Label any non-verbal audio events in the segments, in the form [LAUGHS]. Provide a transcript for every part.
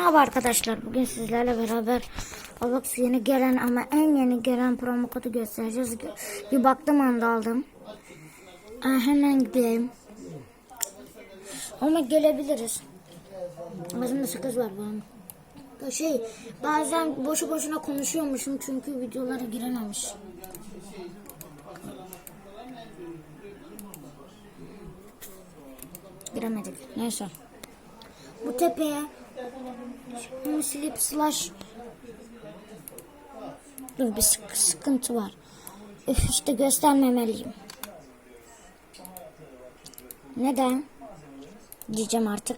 Merhaba arkadaşlar. Bugün sizlerle beraber Roblox yeni gelen ama en yeni gelen promo kodu göstereceğiz. Bir baktım anda aldım. Aa, hemen gidelim. Ama gelebiliriz. Ağzımda sakız var benim. Şey bazen boşu boşuna konuşuyormuşum çünkü videolara girememiş. Giremedik. Neyse. Bu tepeye silip slash Dur bir sık- sıkıntı var. Üf işte göstermemeliyim. Neden? Diyeceğim artık.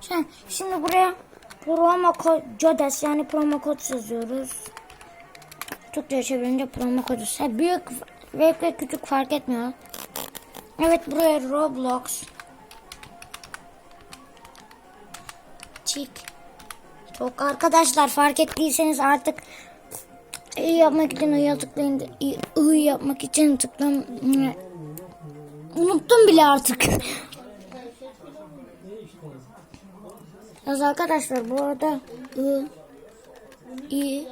Şimdi, şimdi buraya promo kod Jodes yani promo kod yazıyoruz. Türkçe çevirince promo kodu. Büyük ve küçük fark etmiyor. Evet buraya Roblox Tik Tok arkadaşlar fark ettiyseniz artık iyi yapmak için iyi tıklayın iyi, iyi yapmak için tıklayın unuttum bile artık. [LAUGHS] Yaz arkadaşlar bu arada i, i,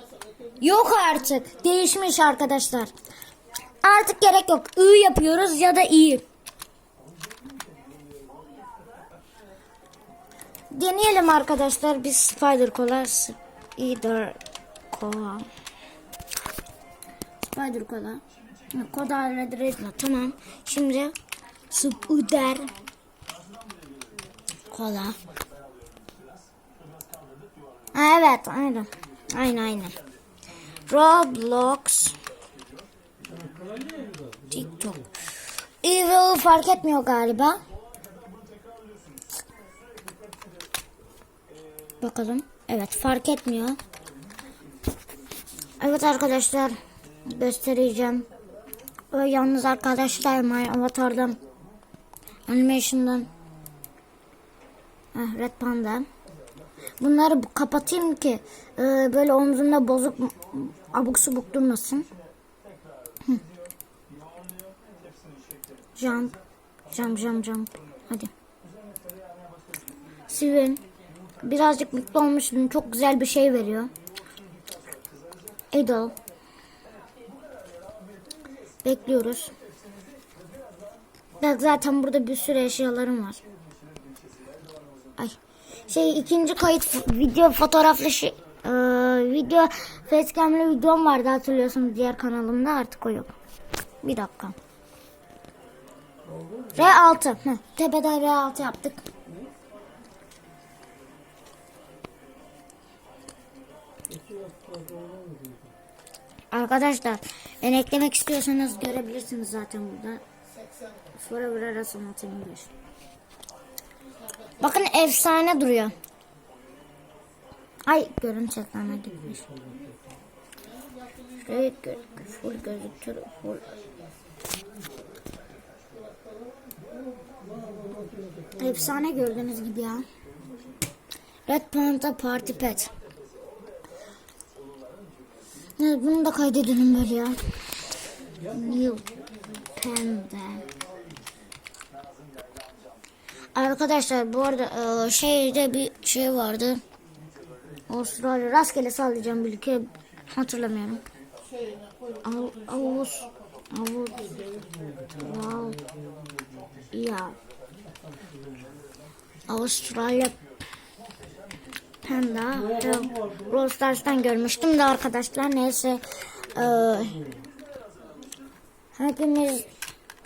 yok artık. Değişmiş arkadaşlar. Artık gerek yok. İ yapıyoruz ya da i Deneyelim arkadaşlar. Biz Spider Cola, Spider Cola. Spider Cola. Kod hallederiz. Tamam. Şimdi Spider Cola. Evet, aynen. Aynen, aynen. Roblox. TikTok. Evil fark etmiyor galiba. Bakalım. Evet fark etmiyor. Evet arkadaşlar göstereceğim. Ee, yalnız arkadaşlar My Avatar'dan Animation'dan Heh, Red Panda. Bunları bu- kapatayım ki e, böyle omzumda bozuk abuk subuk durmasın. Jump. Jump jump jump. Hadi. Sivin. Birazcık mutlu olmuştum. Çok güzel bir şey veriyor. Idol. Bekliyoruz. Bak zaten burada bir sürü eşyalarım var. Ay. Şey ikinci kayıt video fotoğraflı şey, e, video facecam'lı videom vardı hatırlıyorsunuz diğer kanalımda artık o yok. Bir dakika. R6. Heh, tepeden R6 yaptık. Arkadaşlar ben eklemek istiyorsanız görebilirsiniz zaten burada. Forever arası English. Bakın efsane duruyor. Ay görüntü ekrana gitmiş. Evet full gözüküyor. Full. Efsane gördüğünüz gibi ya. Red Panda Party Pet. Evet, bunu da kaydedelim böyle ya. New Panda. Arkadaşlar bu arada e, şeyde bir şey vardı. Avustralya rastgele sallayacağım bir ülke hatırlamıyorum. Av, Avus Avus ya Avustralya Panda Brawl Stars'tan görmüştüm de arkadaşlar neyse e, hepimiz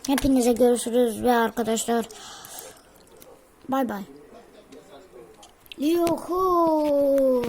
hepinize görüşürüz ve arkadaşlar bay bay. Yuhu